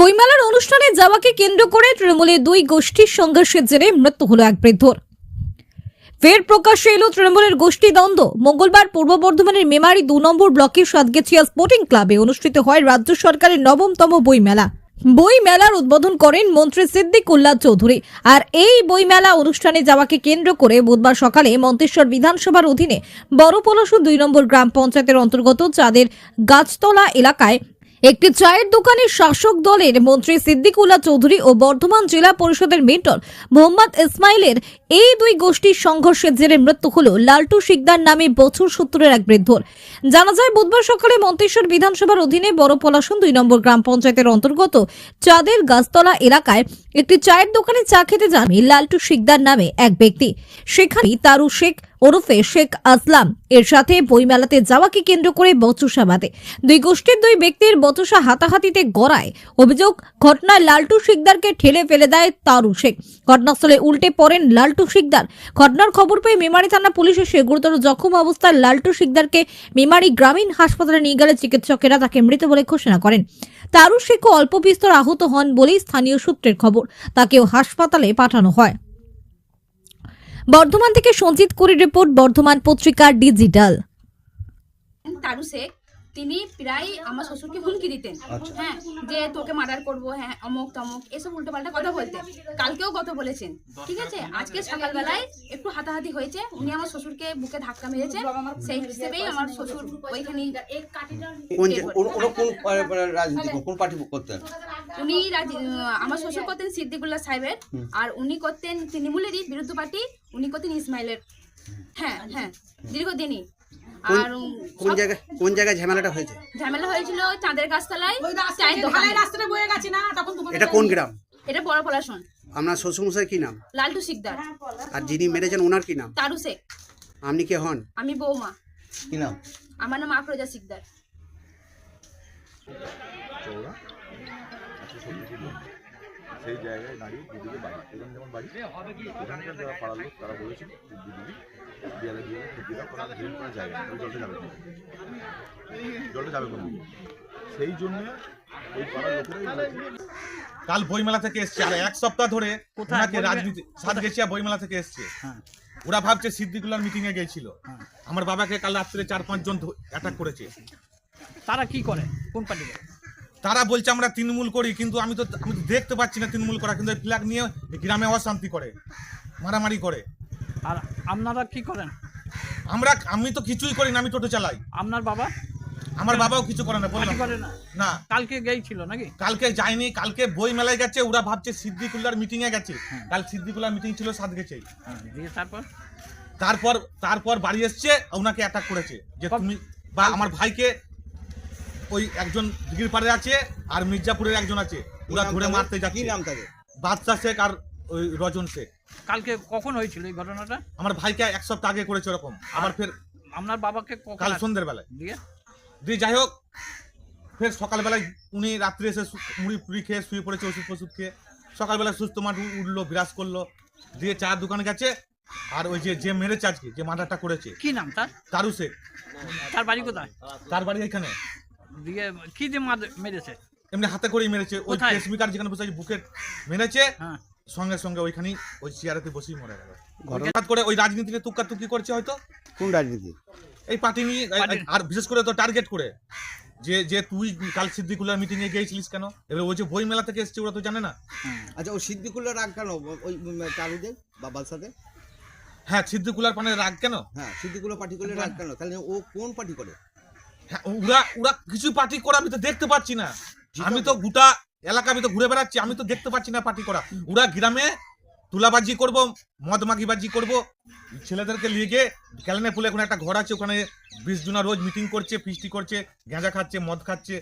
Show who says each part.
Speaker 1: বইমেলার অনুষ্ঠানে যাওয়াকে কেন্দ্র করে তৃণমূলের দুই গোষ্ঠীর সংঘর্ষের জেরে মৃত্যু হল এক বৃদ্ধর ফের প্রকাশ্যে এলো তৃণমূলের গোষ্ঠী দ্বন্দ্ব। মঙ্গলবার পূর্ব বর্ধমানের মেমারি দু নম্বর ব্লকের সাতগেছিয়া স্পোর্টিং ক্লাবে অনুষ্ঠিত হয় রাজ্য সরকারের নবমতম বইমেলা। বই মেলার উদ্বোধন করেন মন্ত্রী সিদ্দিক উল্লাহ চৌধুরী। আর এই বইমেলা অনুষ্ঠানে যাওয়াকে কেন্দ্র করে বুধবার সকালে মন্তেশ্বর বিধানসভার অধীনে বড় পলাশু দুই নম্বর গ্রাম পঞ্চায়েতের অন্তর্গত চাঁদের গাছতলা এলাকায় একটি চায়ের দোকানের শাসক দলের মন্ত্রী সিদ্দিকুল্লাহ চৌধুরী ও বর্ধমান জেলা পরিষদের মেন্টর মোহাম্মদ ইসমাইলের এই দুই গোষ্ঠীর সংঘর্ষের জেরে মৃত্যু হল লালটু শিকদার নামে বছর সত্তরের এক বৃদ্ধর। জানা যায়, বুধবার সকালে মন্তেশ্বর বিধানসভার অধীনে বড় পলাশন দুই নম্বর গ্রাম পঞ্চায়েতের অন্তর্গত চাঁদের গাছতলা এলাকায় একটি চায়ের দোকানে চা খেতে যান লালটু শিকদার নামে এক ব্যক্তি। সেখানেই তারু শেখ ওরফে শেখ আসলাম। এর সাথে বইমেলাতে যাওয়াকে কেন্দ্র করে বচসা বাঁধে। দুই গোষ্ঠীর দুই ব্যক্তির বচসা হাতাহাতিতে গড়ায়। অভিযোগ, ঘটনায় লালটু শিকদারকে ঠেলে ফেলে দেয় তারু শেখ। ঘটনাস্থলে উল্টে পড়েন লালটু শিকদার। ঘটনার খবর পেয়ে মেমারি থানা পুলিশ এসে গুরুতর জখম অবস্থায় লালটু শিকদারকে মেমারি গ্রামীণ হাসপাতালে নিয়ে গেলে চিকিৎসকেরা তাকে মৃত বলে ঘোষণা করেন। তারু শেখও অল্প বিস্তর আহত হন বলেই স্থানীয় সূত্রের খবর। তাকেও হাসপাতালে পাঠানো হয়। বর্ধমান থেকে সঞ্জিত কুরি রিপোর্ট বর্ধমান পত্রিকা ডিজিটাল।
Speaker 2: তারু শেখ তিনি প্রায় আমার শ্বশুরকে হুমকি দিতেন। হ্যাঁ যে তোকে মার্ডার করব হ্যাঁ অমুক তমুক এসব উল্টো পাল্টা কথা বলতেন। কালকেও কথা বলেছেন। ঠিক আছে? আজকে সকালবেলায় একটু হাতাহাতি হয়েছে। উনি আমার শ্বশুরকে বুকে ধাক্কা মেরেছে। সেই হিসেবেই আমার শ্বশুর ওইখানে
Speaker 3: কোন পার্টি করতেন?
Speaker 2: উনি আমার শ্বশুর করতেন সিদ্দিকুল্লাহ সাহেবের। আর উনি করতেন তৃণমূলেরই বিরুদ্ধ পার্টি উনি করতেন ইসমাইলের। হ্যাঁ হ্যাঁ দীর্ঘদিনই।
Speaker 3: কোন-
Speaker 2: আর
Speaker 3: কোন জায়গায় কোন জায়গায় ঝামেলাটা হয়েছে?
Speaker 2: ঝামেলা হয়েছিল চাঁদের গাছতলায়। চায়ের দোকানে।
Speaker 4: রাস্তাটা বয়ে গেছে না তখন
Speaker 3: এটা কোন গ্রাম?
Speaker 2: এটা বড় পলাশন।
Speaker 3: আপনার শ্বশুরমশাই কি নাম?
Speaker 2: লালটু শিকদার।
Speaker 3: আর যিনি মেরেছেন ওনার কি নাম?
Speaker 2: তারু শেখ।
Speaker 3: আপনি কে হন?
Speaker 2: আমি বৌমা।
Speaker 3: কি নাম?
Speaker 2: আমার নাম আফরোজা
Speaker 5: ফিট লম্বা। সেই জায়গায় দাঁড়িয়ে দুদিকে বাড়ি এখানে যেমন বাড়ি এখানকার যারা পাড়ার লোক তারা বলেছিল যে জায়গা জলটা যাবে কোন জলটা যাবে কোন? সেই জন্য ওই পাড়ার লোকেরাই
Speaker 6: কাল বইমেলা থেকে এসছে আর এক সপ্তাহ ধরে ওনাকে রাজনীতি সাতগেছিয়া বইমেলা থেকে এসছে। ওরা ভাবছে সিদ্দিকুল্লার মিটিং এ গিয়েছিল আমার বাবাকে কাল রাত্রে চার পাঁচ জন অ্যাটাক করেছে।
Speaker 4: তারা কি করে? কোন পার্টি
Speaker 6: তারা বলছে আমরা তৃণমূল করি কিন্তু আমি তো আমি দেখতে পাচ্ছি না তৃণমূল করা কিন্তু ফ্ল্যাগ নিয়ে গ্রামে অশান্তি করে মারামারি করে।
Speaker 4: আর আপনারা কি করেন?
Speaker 6: আমরা আমি তো কিছুই করি না আমি টোটো চালাই।
Speaker 4: আপনার বাবা?
Speaker 6: আমার বাবাও কিছু করে না বললাম
Speaker 4: করে না?
Speaker 6: না।
Speaker 4: কালকে গেছিল নাকি?
Speaker 6: কালকে যায়নি কালকে বই মেলায় গেছে ওরা ভাবছে সিদ্দিকুল্লার মিটিং এ গেছে। কাল সিদ্দিকুল্লার মিটিং ছিল সাত গেছেই
Speaker 4: হ্যাঁ, তারপর?
Speaker 6: তারপর তারপর বাড়ি এসছে ওনাকে অ্যাটাক করেছে যে তুমি বা আমার ভাইকে ওই একজন দিঘির পাড়ে আছে আর মির্জাপুরের একজন আছে। ওরা ধরে মারতে
Speaker 3: কি নাম তাদের?
Speaker 6: বাদশা শেখ আর ওই রজন শেখ
Speaker 4: কালকে কখন হয়েছিল এই ঘটনাটা?
Speaker 6: আমার ভাইকে এক সপ্তাহ আগে করেছে ওরকম। আবার ফের
Speaker 4: আপনার বাবাকে
Speaker 6: কাল সন্ধ্যের বেলায়
Speaker 4: দিয়ে?
Speaker 6: দিয়ে যাই হোক ফের সকালবেলায় উনি রাত্রে এসে মুড়ি পুড়ি খেয়ে শুয়ে পড়েছে ওষুধ ফষুধ খেয়ে। সকালবেলা সুস্থ মাঠ উঠল বিরাজ করল। দিয়ে চার দোকানে গেছে। আর ওই যে যে মেরেছে আজকে যে মার্ডারটা করেছে
Speaker 4: কি নাম তার?
Speaker 6: তারু শেখ
Speaker 4: তার বাড়ি কোথায়?
Speaker 6: তার বাড়ি এখানে।
Speaker 4: দিয়ে কি মার- মেরেছে?
Speaker 6: এমনি হাতে করেই মেরেছে। ওই? পেসমিকার যেখানে বসে আছে বুকে মেরেছে।
Speaker 4: হ্যাঁ।
Speaker 6: সঙ্গে সঙ্গে ওইখানেই ওই চেয়ারেতে বসেই মরে গেল। হঠাৎ করে ওই রাজনীতিতে তুক্কা তুকি করছে হয়তো?
Speaker 3: কোন রাজনীতি?
Speaker 6: এই পার্টি নিয়ে আর বিশেষ করে তো টার্গেট করে। যে যে তুই কাল সিদ্দিকুল্লার মিটিং এ গিয়েছিলিস কেন? এবার ওই যে বই মেলা থেকে এসছে ওরা তো জানে না।
Speaker 7: আচ্ছা ও সিদ্দিকুল্লাহ রাগ কেন? ওই চারুদের বা বালসাতে
Speaker 6: হ্যাঁ সিদ্দিকুল্লার পানে রাগ কেন?
Speaker 7: হ্যাঁ সিদ্দিকুল্লাহ পার্টি করলে রাগ কেন? তাহলে ও কোন পার্টি করে?
Speaker 6: হ্যাঁ ওরা ওরা কিছু পার্টি করে আমি তো দেখতে পাচ্ছি না। আমি তো গোটা এলাকা, আমি তো ঘুরে বেড়াচ্ছি, আমি তো দেখতে পাচ্ছি না পার্টি করা। ওরা গ্রামে তুলাবাজি করব, মদ মাগিবাজি করব। ছেলেদেরকে নিয়ে গিয়ে ক্যালেনে ফুলে ওখানে একটা ঘর আছে, ওখানে বিশ জনা রোজ মিটিং করছে ফিস্টি করছে, গেঁজা খাচ্ছে, মদ খাচ্ছে।